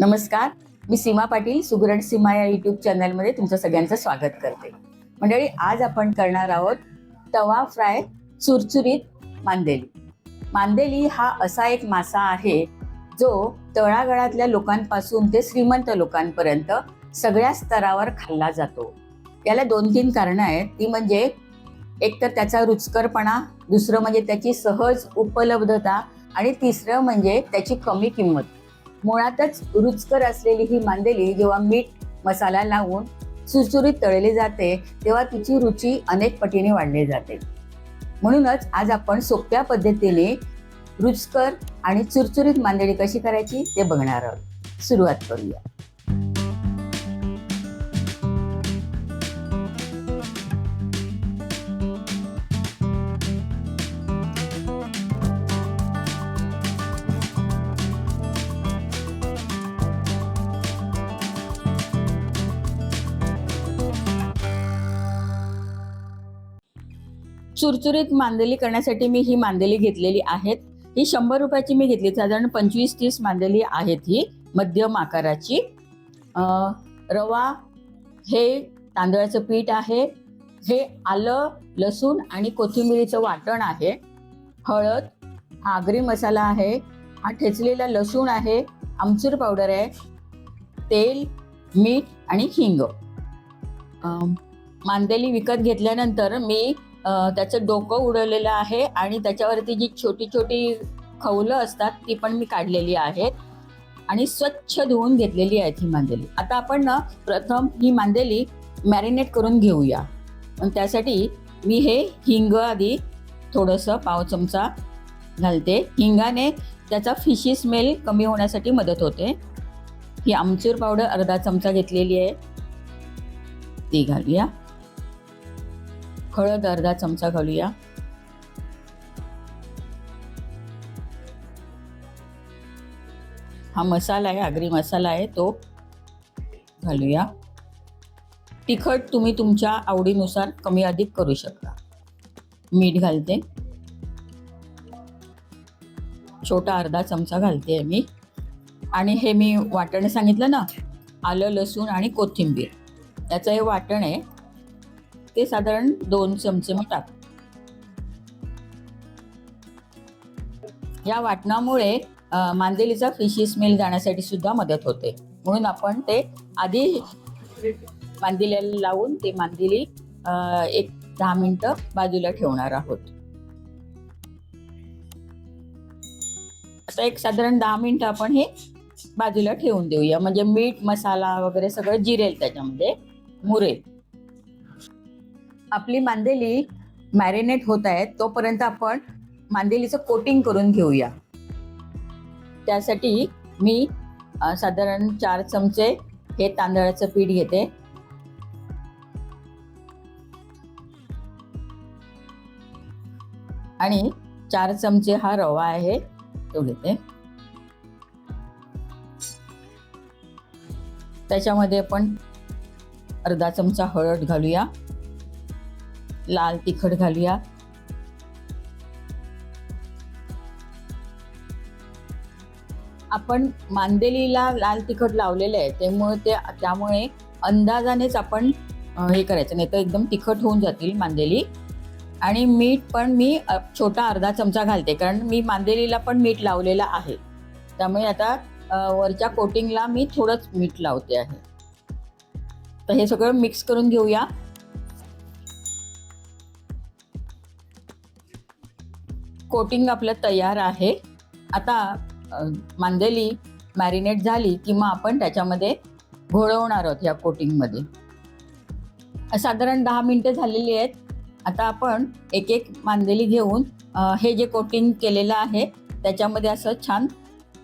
नमस्कार. मी सीमा पाटील सुगरण सीमा या युट्यूब चॅनलमध्ये तुमचं सगळ्यांचं स्वागत करते. मंडळी आज आपण करणार आहोत तवा फ्राय चुरचुरीत मांदेली. मांदेली हा असा एक मासा आहे जो तळागाळातल्या लोकांपासून ते श्रीमंत लोकांपर्यंत सगळ्या स्तरावर खाल्ला जातो. याला दोन तीन कारणं आहेत. ती म्हणजे एक तर त्याचा रुचकरपणा दुसरं म्हणजे त्याची सहज उपलब्धता आणि तिसरं म्हणजे त्याची कमी किंमत. मुळातच रुचकर असलेली ही मांदेली जेव्हा मीठ मसाला लावून सुरसुरीत तळली जाते तेव्हा तिची रुची अनेक पटीने वाढली जाते. म्हणूनच आज आपण सोप्या पद्धतीने रुचकर आणि चुरचुरीत मांदेली कशी करायची ते बघणार आहोत. सुरुवात करूया. चुरचुरीत मांदेली करण्यासाठी मी ही मांदेली घेतलेली आहेत. ही शंभर रुपयाची मी घेतली. साधारण पंचवीस तीस मांदेली आहेत ही मध्यम आकाराची. रवा हे तांदळाचं पीठ आहे. हे आलं लसूण आणि कोथिंबिरीचं वाटण आहे. हळद हा आगरी मसाला आहे. हा ठेचलेला लसूण आहे. आमचूर पावडर आहे. तेल मीठ आणि हिंग. मांदेली विकत घेतल्यानंतर मी त्याचं डोकं उडवलेलं आहे आणि त्याच्यावरती जी छोटी छोटी खवलं असतात ती पण मी काढलेली आहेत. आणि स्वच्छ धुवून घेतलेली आहेत ही मांदेली. आता आपण ना प्रथम ही मांदेली मॅरिनेट करून घेऊया. पण त्यासाठी मी हे हिंग आधी थोडंसं पाव चमचा घालते. हिंगाने त्याचा फिशी स्मेल कमी होण्यासाठी मदत होते. ही आमचूर पावडर अर्धा चमचा घेतलेली आहे. ती घालूया. हळद अर्धा चमचा घालूया. हा मसाला आहे आगरी मसाला आहे तो घालूया. तिखट तुम्ही तुमच्या आवडीनुसार कमी अधिक करू शकता. मीठ घालते. छोटा अर्धा चमचा घालते मी. आणि हे मी वाटण सांगितलं ना आलं लसूण आणि कोथिंबीर. याचं हे वाटण आहे. ते साधारण दोन चमचे मी टाक या वाटणामुळे मांदेलीचा फिशी स्मेल जाण्यासाठी सुद्धा मदत होते. म्हणून आपण ते आधी मांदिल्याला लावून ते मांदिली एक दहा मिनटं बाजूला ठेवणार आहोत. आता एक साधारण दहा मिनिटं आपण हे बाजूला ठेवून देऊया. म्हणजे मीठ मसाला वगैरे सगळं जिरेल त्याच्यामध्ये. मुरेल. आपली मांदेली मॅरिनेट होत आहे तोपर्यंत आपण मांदेलीचं कोटिंग करून घेऊया. त्यासाठी मी साधारण चार चमचे हे तांदळाचं पीठ घेते. आणि चार चमचे हा रवा आहे तो घेते. त्याच्यामध्ये आपण अर्धा चमचा हळद घालूया. लाल तिखट घालूया. आपण मांदेलीला लाल तिखट लावलेलं आहे त्यामुळे ते त्यामुळे अंदाजानेच आपण हे करायचं नाही तर एकदम तिखट होऊन जातील मांदेली. आणि मीठ पण मी छोटा अर्धा चमचा घालते कारण मी मांदेलीला पण मीठ लावलेलं आहे. त्यामुळे आता वरच्या कोटिंगला मी थोडंच मीठ लावते आहे. तर हे सगळं मिक्स करून घेऊया. कोटिंग आपलं तयार आहे. आता मांदेली मॅरिनेट झाली की मग आपण त्याच्यामध्ये घोळवणार आहोत या कोटिंगमध्ये साधारण दहा मिनटं झालेली आहेत. आता आपण एक एक मांदेली घेऊन हे जे कोटिंग केलेलं आहे त्याच्यामध्ये असं छान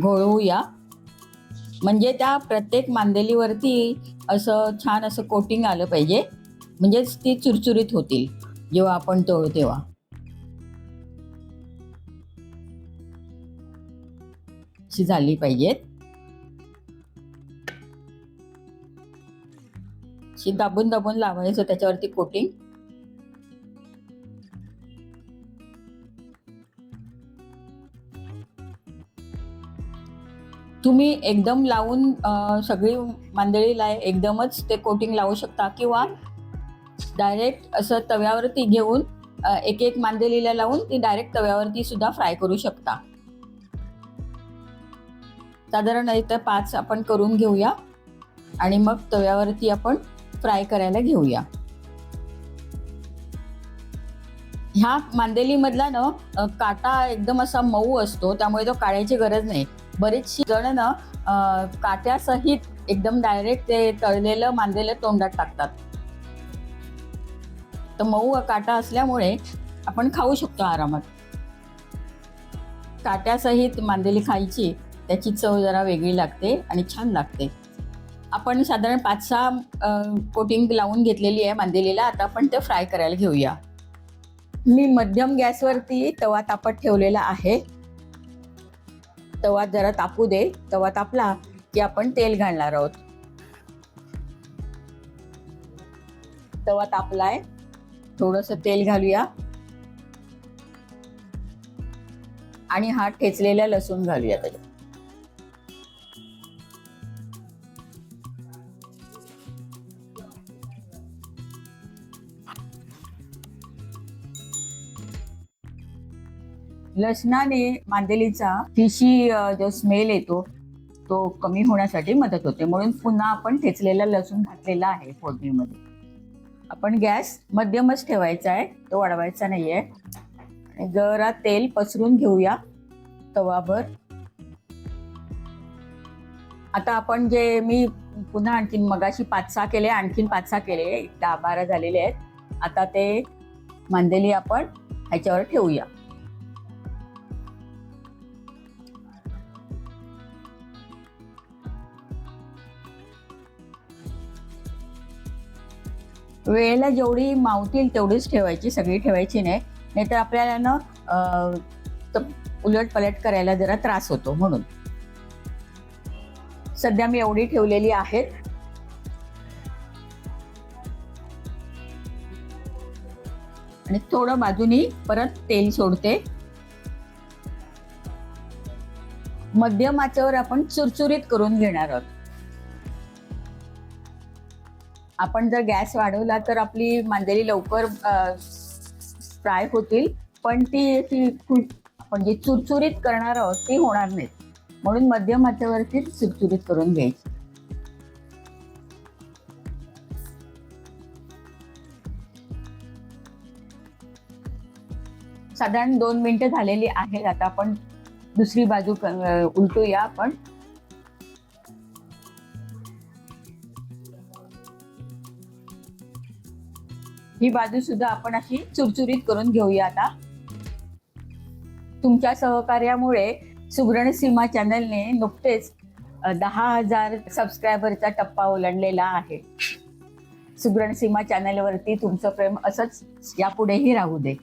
घोळवूया. म्हणजे त्या प्रत्येक मांदेलीवरती असं छान असं कोटिंग आलं पाहिजे. म्हणजेच ती चुरचुरीत होतील जेव्हा आपण तोळू तेव्हा. अशी झाली पाहिजेत? अशी दाबून दाबून लावायचं त्याच्यावरती कोटिंग तुम्ही एकदम लावून सगळी मांदळीला एकदमच ते कोटिंग लावू शकता किंवा डायरेक्ट असं तव्यावरती घेऊन एक एक मांदेलीला लावून ती डायरेक्ट तव्यावरती सुद्धा फ्राय करू शकता. साधारण इथं पाच आपण करून घेऊया. आणि मग तव्यावरती आपण फ्राय करायला घेऊया. ह्या मांदेलीमधला ना काटा एकदम असा मऊ असतो त्यामुळे तो काढायची गरज नाही. बरीचशी जण ना काट्यासहित एकदम डायरेक्ट ते तळलेलं मांदेलं तोंडात टाकतात. तर मऊ काटा असल्यामुळे आपण खाऊ शकतो आरामात. काट्यासहित मांदेली खायची त्याची चव जरा वेगळी लागते आणि छान लागते. आपण साधारण पाच सहा कोटिंग लावून घेतलेली आहे मांदेलीला आता आपण ते फ्राय करायला घेऊया. मी मध्यम गॅसवरती तवा तापत ठेवलेला आहे. तवा जरा तापू दे. तवा तापला की आपण तेल घालणार आहोत. तवा तापलाय. थोडस तेल घालूया. आणि हा ठेचलेला लसूण घालूया त्याच्यात. लसणाने मांदेलीचा फिशी जो स्मेल येतो तो कमी होण्यासाठी मदत होते. म्हणून पुन्हा आपण ठेचलेला लसूण घातलेला आहे फोडणीमध्ये. आपण गॅस मध्यमच ठेवायचा आहे. तो वाढवायचा नाहीये. आणि जरा तेल पसरून घेऊया तवाभर आता आपण जे मी पुन्हा आणखीन मगाशी पाच सहा केले आणखीन पाच सहा केले दहा बारा झालेले आहेत. आता ते मांदेली आपण ह्याच्यावर ठेवूया. वेळेला जेवढी मावतील तेवढीच ठेवायची सगळी ठेवायची नाही. नाहीतर आपल्याला ना उलट पलट करायला जरा त्रास होतो म्हणून. सध्या मी एवढी ठेवलेली आहेत. आणि थोडं बाजूनी परत तेल सोडते. मध्यम आचेवर आपण चुरचुरीत करून घेणार आहोत. आपण जर गॅस वाढवला तर आपली मांदेली लवकर फ्राय होतील. पण ती ती आपण म्हणजे जी चुरचुरीत करणार आहोत ती होणार नाहीत. म्हणून मध्यम आचेवरती चुरचुरीत करून घ्यायची. साधारण दोन मिनिटं झालेली आहेत. आता आपण दुसरी बाजू उलटूया आपण. ही बाजू सुद्धा आपण अशी चुरचुरीत करून घेऊया आता. तुमच्या सहकार्यामुळे सुगरण सीमा चॅनलने नुकतेच दहा हजार सबस्क्रायबरचा टप्पा ओलांडलेला आहे. सुगरण सीमा चॅनलवरती तुमचं प्रेम असंच यापुढेही राहू दे.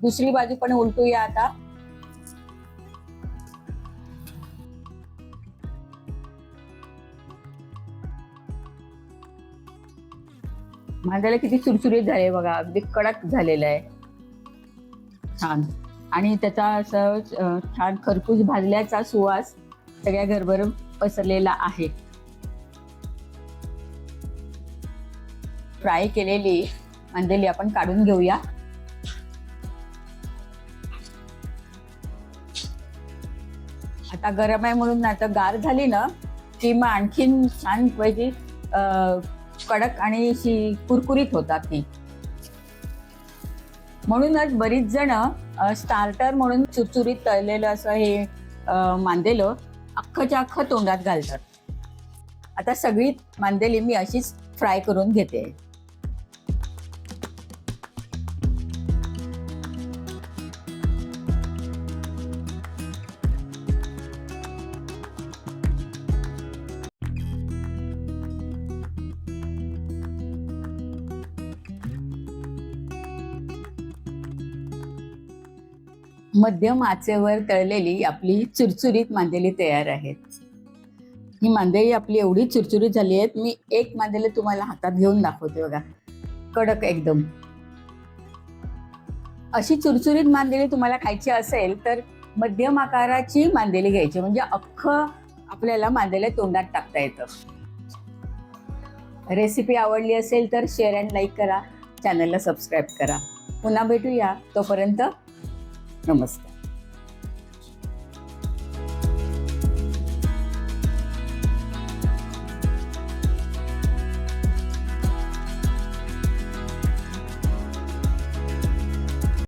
दुसरी बाजू पण उलटूया आता. माझ्याला किती चुरचुरीत झाले बघा अगदी कडक झालेलं आहे. छान. आणि त्याचा असं छान खरपूस भाजल्याचा सुवास सगळ्या घरभर पसरलेला आहे. फ्राय केलेली मांदेली आपण काढून घेऊया. आता गरम आहे म्हणून ना आता गार झाली ना की मग आणखीन छान पैकी कडक आणि अशी कुरकुरीत होतात ती. म्हणूनच बरीच जण स्टार्टर म्हणून चुरचुरीत तळलेलं असं हे मांदेलं अख्खच्या अख्खं तोंडात घालतात. आता सगळी मांदेली मी अशीच फ्राय करून घेते. मध्यम आचेवर तळलेली आपली चुरचुरीत मांदेली तयार आहेत. ही मांदेली आपली एवढी चुरचुरीत झाली आहेत मी एक मांदेली तुम्हाला हातात घेऊन दाखवते बघा. कडक एकदम. अशी चुरचुरीत मांदेली तुम्हाला खायची असेल तर मध्यम आकाराची मांदेली घ्यायची म्हणजे अख्खं आपल्याला मांदेले तोंडात टाकता येतं. रेसिपी आवडली असेल तर शेअर अँड लाईक करा चॅनलला सबस्क्राईब करा. पुन्हा भेटूया तोपर्यंत नमस्कार.